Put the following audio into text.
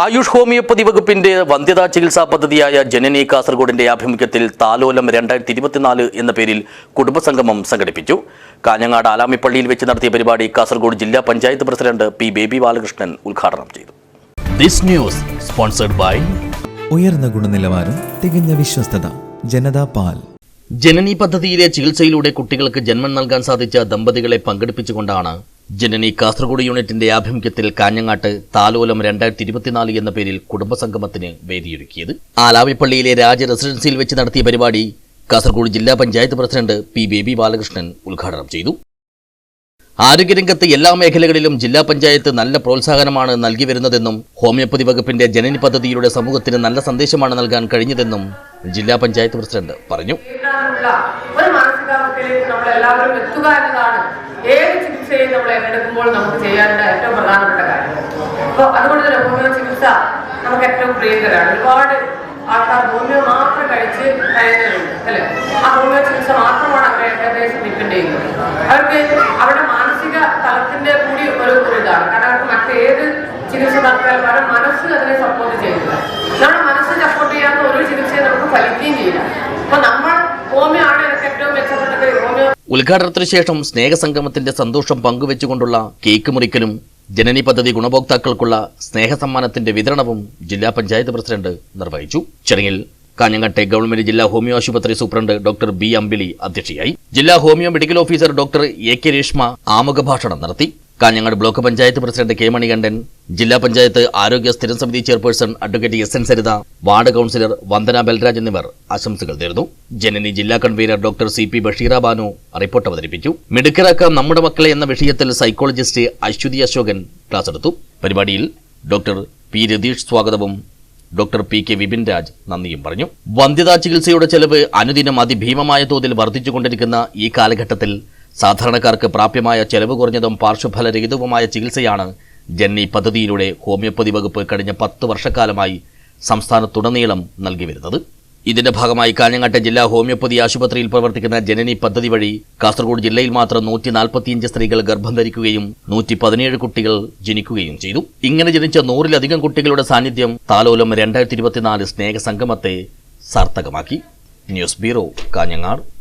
Ayush homeopathy വകുപ്പിന്റെ വന്ധ്യതാ ചികിത്സാ പദ്ധതിയായ ജനനി കാസർഗോഡിന്റെ ആഭിമുഖ്യത്തിൽ താലോലം രണ്ടായിരത്തി ഇരുപത്തിനാല് എന്ന പേരിൽ കുടുംബസംഗമം സംഘടിപ്പിച്ചു. കാഞ്ഞങ്ങാട് ആലാമിപ്പള്ളിയിൽ വെച്ച് നടത്തിയ പരിപാടി കാസർഗോഡ് ജില്ലാ പഞ്ചായത്ത് പ്രസിഡന്റ് പി ബേബി ബാലകൃഷ്ണൻ ഉദ്ഘാടനം ചെയ്തു. ദിസ് ന്യൂസ് സ്പോൺസർഡ് ബൈ ഉയർന്ന ഗുണനിലവാരം തികഞ്ഞ വിശ്വസ്തത ജനതാ പാൽ. ജനനി പദ്ധതിയിലെ ചികിത്സയിലൂടെ കുട്ടികൾക്ക് ജന്മം നൽകാൻ സാധിച്ച ദമ്പതികളെ പങ്കെടുപ്പിച്ചുകൊണ്ടാണ് ജനനി കാസർഗോഡ് യൂണിറ്റിന്റെ ആഭിമുഖ്യത്തിൽ കാഞ്ഞങ്ങാട്ട് താലോലം രണ്ടായിരത്തി ഇരുപത്തിനാല് എന്ന പേരിൽ കുടുംബസംഗമത്തിന് വേദിയൊരുക്കിയത്. ആലാവിപ്പള്ളിയിലെ രാജ റെസിഡൻസിയിൽ വെച്ച് നടത്തിയ പരിപാടി കാസർഗോഡ് ജില്ലാ പഞ്ചായത്ത് പ്രസിഡന്റ് പി ബേബി ബാലകൃഷ്ണൻ ഉദ്ഘാടനം ചെയ്തു. ആരോഗ്യരംഗത്ത് എല്ലാ മേഖലകളിലും ജില്ലാ പഞ്ചായത്ത് നല്ല പ്രോത്സാഹനമാണ് നൽകി വരുന്നതെന്നും ഹോമിയോപ്പതി വകുപ്പിന്റെ ജനനി പദ്ധതിയിലൂടെ സമൂഹത്തിന് നല്ല സന്ദേശമാണ് നൽകാൻ കഴിഞ്ഞതെന്നും ജില്ലാ പഞ്ചായത്ത് പ്രസിഡന്റ് പറഞ്ഞു. ഒരു നമ്മൾ എല്ലാവരും എത്തുക എന്നതാണ് ഏത് ചികിത്സയും നമ്മൾ ഏറ്റെടുക്കുമ്പോൾ നമുക്ക് ചെയ്യാനുള്ള ഏറ്റവും പ്രധാനപ്പെട്ട കാര്യം. അപ്പോൾ അതുകൊണ്ട് തന്നെ ഹോമിയോ ചികിത്സ നമുക്ക് ഏറ്റവും പ്രിയങ്കരാണ് ഒരുപാട് ആൾക്കാർ ഹോമിയോ മാത്രം കഴിച്ച് കഴിയുന്നവരുണ്ട് അല്ലേ? ആ ഹോമിയോ ചികിത്സ മാത്രമാണ് അവരെ ഏകദേശം ഡിപ്പെൻഡ് ചെയ്യുന്നത്. അവർക്ക് അവരുടെ മാനസിക തലത്തിന്റെ കൂടി ഒരു ഇതാണ്. കാരണം അവർക്ക് മറ്റേത് ചികിത്സ നടത്തിയാലും കാരണം മനസ്സ് അതിനെ സപ്പോർട്ട് ചെയ്യുന്നില്ല. നമ്മുടെ മനസ്സ് സപ്പോർട്ട് ചെയ്യാത്ത ഒരു ചികിത്സയെ നമുക്ക് ഫലിക്കുകയും ചെയ്യില്ല. അപ്പൊ നമ്മൾ ഹോമിയോ ആണ് എനിക്ക് ഏറ്റവും മെച്ചപ്പെട്ടത് ഹോമിയോ ഉദ്ഘാടനത്തിന് ശേഷം സ്നേഹസംഗമത്തിന്റെ സന്തോഷം പങ്കുവെച്ചുകൊണ്ടുള്ള കേക്ക് മുറിക്കലും ജനനി പദ്ധതി ഗുണഭോക്താക്കൾക്കുള്ള സ്നേഹസമ്മാനത്തിന്റെ വിതരണവും ജില്ലാ പഞ്ചായത്ത് പ്രസിഡന്റ് നിർവഹിച്ചു. ചടങ്ങിൽ കാഞ്ഞങ്ങാട്ടെ ഗവൺമെന്റ് ജില്ലാ ഹോമിയോ ആശുപത്രി സൂപ്രണ്ട് ഡോക്ടർ ബി അമ്പിളി അധ്യക്ഷയായി. ജില്ലാ homeo medical officer doctor A K Reshma ആമുഖ ഭാഷണം നടത്തി. Kanhangad block panchayat president K Manikandan ജില്ലാ പഞ്ചായത്ത് ആരോഗ്യ സ്ഥിരം സമിതി chairperson advocate S N Saritha ward councillor Vandana Balraj എന്നിവർ ആശംസകൾ നേർന്നു. ജനനി ജില്ലാ convener doctor C P Basheera Banu report അവതരിപ്പിച്ചു. മിടുക്കരാക്കാം നമ്മുടെ മക്കളെ എന്ന വിഷയത്തിൽ സൈക്കോളജിസ്റ്റ് അശ്വതി അശോകൻ ക്ലാസ് എടുത്തു. പരിപാടിയിൽ ഡോക്ടർ പി രതീഷ് സ്വാഗതവും doctor P K Vipin Raj നന്ദിയും പറഞ്ഞു. വന്ധ്യതാ ചികിത്സയുടെ ചെലവ് അനുദിനം അതിഭീമമായ തോതിൽ വർദ്ധിച്ചുകൊണ്ടിരിക്കുന്ന ഈ കാലഘട്ടത്തിൽ സാധാരണക്കാർക്ക് പ്രാപ്യമായ ചെലവ് കുറഞ്ഞതും പാർശ്വഫലരഹിതവുമായ ചികിത്സയാണ് ജന്നി പദ്ധതിയിലൂടെ ഹോമിയോപ്പതി വകുപ്പ് കഴിഞ്ഞ പത്ത് വർഷക്കാലമായി സംസ്ഥാനത്തുടനീളം നൽകി വരുന്നത്. ഇതിന്റെ ഭാഗമായി കാഞ്ഞങ്ങാട്ടെ ജില്ലാ ഹോമിയോപ്പതി ആശുപത്രിയിൽ പ്രവർത്തിക്കുന്ന ജനനി പദ്ധതി വഴി കാസർഗോഡ് ജില്ലയിൽ മാത്രം നൂറ്റി നാൽപ്പത്തിയഞ്ച് സ്ത്രീകൾ ഗർഭം ധരിക്കുകയും നൂറ്റി പതിനേഴ് കുട്ടികൾ ജനിക്കുകയും ചെയ്തു. ഇങ്ങനെ ജനിച്ച നൂറിലധികം കുട്ടികളുടെ സാന്നിധ്യം താലോലം രണ്ടായിരത്തി ഇരുപത്തിനാല് സ്നേഹസംഗമത്തെ സാർത്ഥകമാക്കി. News bureau Kanhangad.